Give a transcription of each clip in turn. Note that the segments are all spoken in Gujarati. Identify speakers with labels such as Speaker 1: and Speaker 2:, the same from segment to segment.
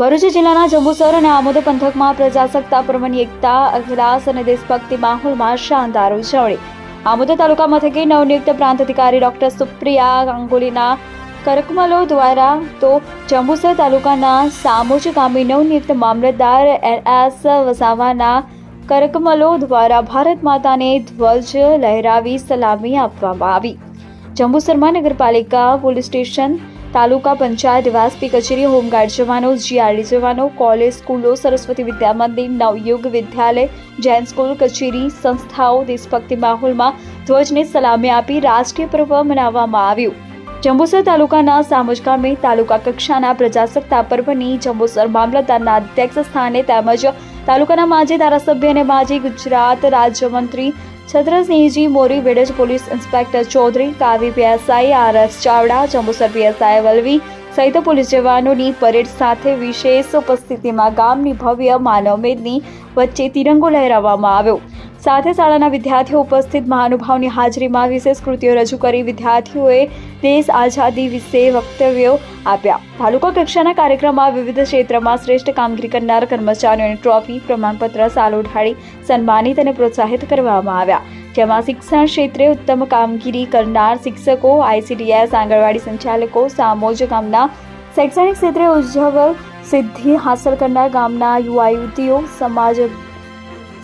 Speaker 1: ભરૂચ જિલ્લાના જંબુસર અને આમોદ પંથકમાં પ્રજાસત્તા પર્વની એકતા, અખલાસ અને દેશભક્તિ માહોલમાં શાનદાર ઉજવણી. આમોદ તાલુકા મથકે નવનિયુક્ત પ્રાંત અધિકારી ડોક્ટર સુપ્રિયા ગાંગુલીના કરકમલો દ્વારા તો જંબુસર તાલુકાના સામોજ ગામે નવનિયુક્ત મામલતદાર એલ એસ વસાવાના કરકમલો દ્વારા ભારત માતાને ધ્વજ લહેરાવી સલામી આપવામાં આવી. જંબુસરમાં નગરપાલિકા પોલીસ સ્ટેશન તાલુકા પંચાયત વાસપી કચેરી હોમગાર્ડ જવાનો, જીઆરડી જવાનો, કોલેજ સ્કૂલો, સરસ્વતી વિદ્યા મંદિર, નવયુગ વિદ્યાલય, જૈન સ્કૂલ, કચેરી, સંસ્થાઓ, દેશભક્તિ માહોલમાં ધ્વજને સલામી આપી રાષ્ટ્રીય પર્વ મનાવવામાં આવ્યું. જંબુસર તાલુકાના સામોજ ગામે તાલુકા કક્ષાના પ્રજાસત્તા પર્વની જંબુસર મામલતદારના અધ્યક્ષ સ્થાને તેમજ તાલુકાના માજી ધારાસભ્ય અને માજી ગુજરાત રાજ્યમંત્રી Chhatrasinhji Mori, Vedach police inspector Chaudhary, Kavi PSI R S Chavda, Jambusar PSI Valvi સહિત પોલીસ જવાનોની પરેડ સાથે વિશેષ ઉપસ્થિતિમાં ગામની ભવ્ય માનવમેદની વચ્ચે તિરંગો લહેરાવવામાં આવ્યો. સાથે શાળાના વિદ્યાર્થીઓ ઉપસ્થિત મહાનુભાવની હાજરીમાં વિશેષ કૃતિઓ રજૂ કરી વિદ્યાર્થીઓએ દેશ આઝાદી વિશે વક્તવ્યો આપ્યા. તાલુકા કક્ષાના કાર્યક્રમમાં વિવિધ ક્ષેત્રમાં શ્રેષ્ઠ કામગીરી કરનાર કર્મચારીઓને ટ્રોફી, પ્રમાણપત્ર, સાલો ઉઠાડી સન્માનિત અને પ્રોત્સાહિત કરવામાં આવ્યા. જેમાં શિક્ષણ ક્ષેત્રે ઉત્તમ કામગીરી કરનાર શિક્ષકો, આઈસીડીએસ, આંગણવાડી સંચાલકો, સામોજ ગામના શૈક્ષણિક ક્ષેત્રે ઉજ્જવળ સિદ્ધિ હાંસલ કરનાર ગામના યુવા યુવતીઓ સમાજ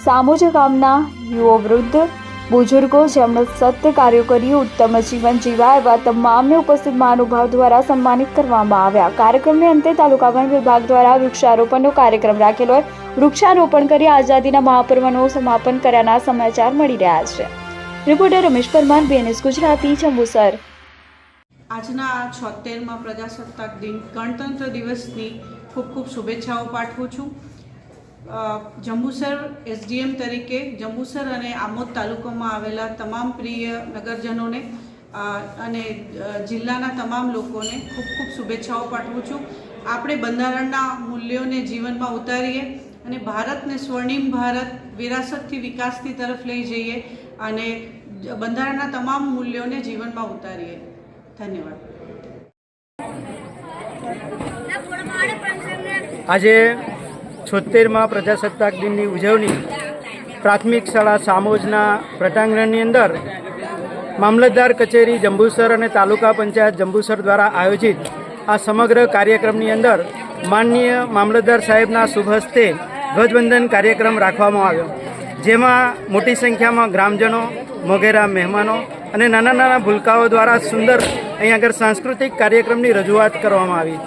Speaker 1: સામોજ ગામના યુવો વૃદ્ધ બુજુર્ગો જેમણે સત્ય કાર્યો કરી ઉત્તમ જીવન જીવ્યા એવા તમામને ઉપસ્થિત મહાનુભાવ દ્વારા સન્માનિત કરવામાં આવ્યા. કાર્યક્રમને અંતે તાલુકા વન વિભાગ દ્વારા વૃક્ષારોપણનો કાર્યક્રમ રાખેલો વૃક્ષારોપણ કરી આઝાદીના મહાપર્વનું સમાપન કર્યાના સમાચાર મળી રહ્યા છે. Reporter Ramesh Parmar BNS Gujarati, Jambusar.
Speaker 2: આજના છોતેરમાં પ્રજાસત્તાક દિન ગણતંત્ર દિવસની ખૂબ ખૂબ શુભેચ્છાઓ પાઠવું છું. જંબુસર એસડીએમ તરીકે જંબુસર અને આમોદ તાલુકામાં આવેલા તમામ પ્રિય નગરજનોને અને જિલ્લાના તમામ લોકોને ખૂબ ખૂબ શુભેચ્છાઓ પાઠવું છું. આપણે બંધારણના મૂલ્યોને જીવનમાં ઉતારીએ અને ભારતને સ્વર્ણિમ ભારત વિરાસતથી વિકાસની તરફ લઈ જઈએ અને બંધારણના તમામ મૂલ્યોને જીવનમાં ઉતારીએ. ધન્યવાદ.
Speaker 3: આજે છોતેરમાં પ્રજાસત્તાક દિનની ઉજવણી પ્રાથમિક શાળા સામોજના પ્રટાંગણની અંદર મામલતદાર કચેરી જંબુસર અને તાલુકા પંચાયત જંબુસર દ્વારા આયોજિત આ સમગ્ર કાર્યક્રમની અંદર માનનીય મામલતદાર સાહેબના શુભ હસ્તે ધ્વજવંદન કાર્યક્રમ રાખવામાં આવ્યો. જેમાં મોટી સંખ્યામાં ગ્રામજનો, મોઘેરા મહેમાનો અને નાના નાના ભૂલકાઓ દ્વારા સુંદર, અહીં આગળ સાંસ્કૃતિક કાર્યક્રમની રજૂઆત કરવામાં આવી.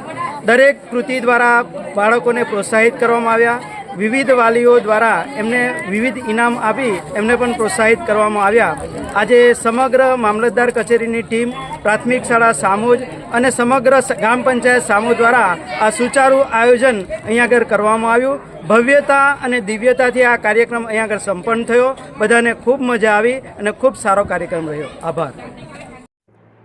Speaker 3: દરેક કૃતિ દ્વારા બાળકોને પ્રોત્સાહિત કરવામાં આવ્યા. વિવિધ વાલીઓ દ્વારા એમને વિવિધ ઇનામ આપી એમને પણ પ્રોત્સાહિત કરવામાં આવ્યા. આજે સમગ્ર મામલતદાર કચેરીની ટીમ, પ્રાથમિક શાળા સામોજ અને સમગ્ર ગ્રામ પંચાયત સામો દ્વારા આ સુચારુ આયોજન અહીંયા આગળ કરવામાં આવ્યું. ભવ્યતા અને દિવ્યતાથી આ કાર્યક્રમ અહીંયા આગળ સંપન્ન થયો. બધાને ખૂબ મજા આવી અને ખૂબ સારો કાર્યક્રમ રહ્યો. આભાર.